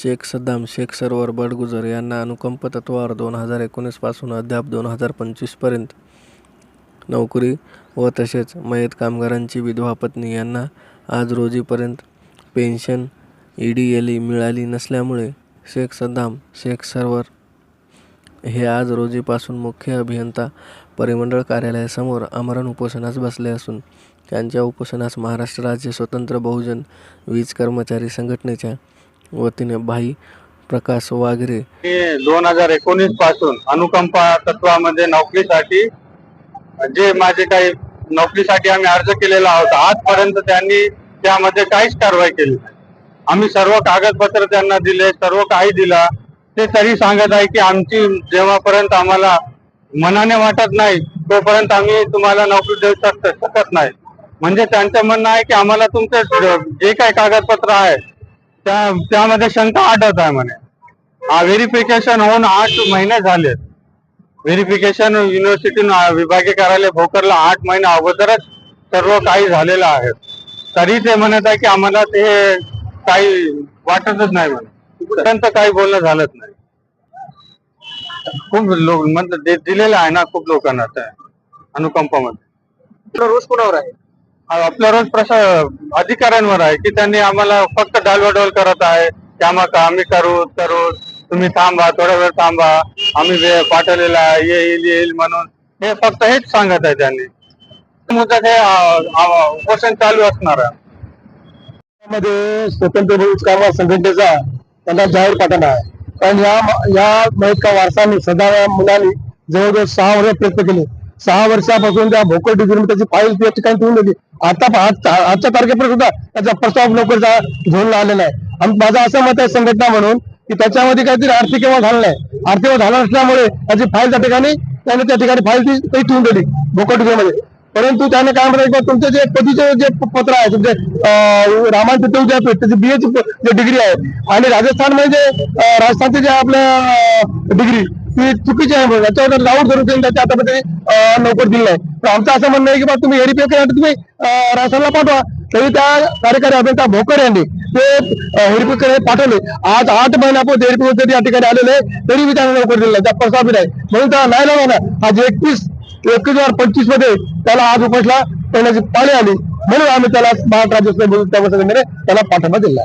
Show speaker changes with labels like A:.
A: शेख सद्दाम शेख सरवर बडगुजर यांना अनुकंप तत्त्वावर दोन हजार एकोणीसपासून अद्याप दोन हजार पंचवीसपर्यंत नोकरी व तसेच मयत कामगारांची विधवा पत्नी यांना आज रोजीपर्यंत pension E D L E मिळाली नसल्यामुळे शेख सद्दाम शेख सरवर हे आज रोजीपासून मुख्य अभियंता परिमंडळ कार्यालयासमोर आमरण उपोषणास बसले असून त्यांच्या उपोषणास महाराष्ट्र राज्य स्वतंत्र बहुजन वीज कर्मचारी संघटनेच्या वतीने भाई प्रकाश वागरे
B: दोन हजार एकोणीसपासून अनुकंपा तत्वामध्ये नोकरीसाठी जे माझे काही नोकरीसाठी आम्ही अर्ज केलेला होता आजपर्यंत त्यांनी त्यामध्ये काहीच कारवाई केली नाही. आम्ही सर्व कागदपत्र त्यांना दिले सर्व काही दिला. ते तरी सांगत आहे की आमची जेव्हापर्यंत आम्हाला मनाने वाटत नाही तोपर्यंत आम्ही तुम्हाला नोकरी देऊ शकत शकत नाही. म्हणजे त्यांचं म्हणणं आहे की आम्हाला तुमचे जे काही कागदपत्र आहे त्या त्यामध्ये शंका आढळत आहे म्हणे. हा व्हेरिफिकेशन होऊन आठ महिने झाले व्हेरिफिकेशन युनिव्हर्सिटी विभागीय कार्यालय भोकरला आठ महिन्या अगोदरच सर्व काही झालेलं आहे. तरी ते म्हणत आहे की आम्हाला ते काही वाटतच नाही म्हणे. पर्यंत काही बोलणं झालंच नाही. खूप लोक म्हणजे दिलेलं आहे ना खूप लोकांना अनुकंपामध्ये.
C: रोज कोणावर आहे?
B: आपला रोज प्रशा अधिकाऱ्यांवर आहे की त्यांनी आम्हाला फक्त डालवाडोल करत आहे. की आम्हाला आम्ही करू करू तुम्ही थांबा थोडा वेळ थांबा आम्ही वेळ पाठवलेला आहे येईल येईल म्हणून. हे फक्त हेच सांगत आहे त्यांनी. मुदत हे उपोषण चालू असणार आहे.
C: मध्ये स्वतंत्र बहुज कामगार संघटनेचा त्यांना जाहीर पाठवला आहे. कारण या या मयतका वारसांनी सदा मुलांनी जवळजवळ सहा वर्ष प्रयत्न केले. सहा वर्षापासून त्या भोकर डिग्री त्याची फाईल त्या ठिकाणी ठेवून दिली. आता आजच्या तारखेपर्यंत सुद्धा त्याचा प्रस्ताव नोकरीचा घेऊन आलेला आहे. आणि माझं असं मत आहे संघटना म्हणून की त्याच्यामध्ये काहीतरी आर्थिक किंवा झालं नाही आर्थिक किंवा झाला नसल्यामुळे त्याची फाईल त्या ठिकाणी त्याने त्या ठिकाणी फाईल ती काही ठेवून दिली भोकर डिग्रीमध्ये. परंतु त्याने काय म्हणतात की तुमचे जे पतीचे जे पत्र आहे तुमचे रामायण तिथे विद्यापीठ त्याची बीएची जे डिग्री आहे आणि राजस्थान म्हणजे राजस्थानचे राजस्थानची जे आपल्या डिग्री ती चुकीची आहे म्हणून त्याच्यावर राऊत धरून त्यांनी आता लवकर अं, नोकर नाही. पण आमचं असं म्हणणं आहे की बा तुम्ही हेरिपे तुम्ही अं, राजस्थानला पाठवा. तरी त्या कार्यकारी अभियंता भोकर यांनी ते हेरिपे पाठवले. आज आठ महिन्यापूर्वी हेरिपे जरी या ठिकाणी आलेले तरी मी त्यांना नोकर दिलं त्या प्रस्ताव आहे म्हणून त्या नाही. आज एकतीस एकवीस हजार पंचवीसमध्ये त्याला आज उपसला करण्याची पाळी आली. म्हणून आम्ही त्याला महाराष्ट्र राज्य त्याला पाठिंबा दिला.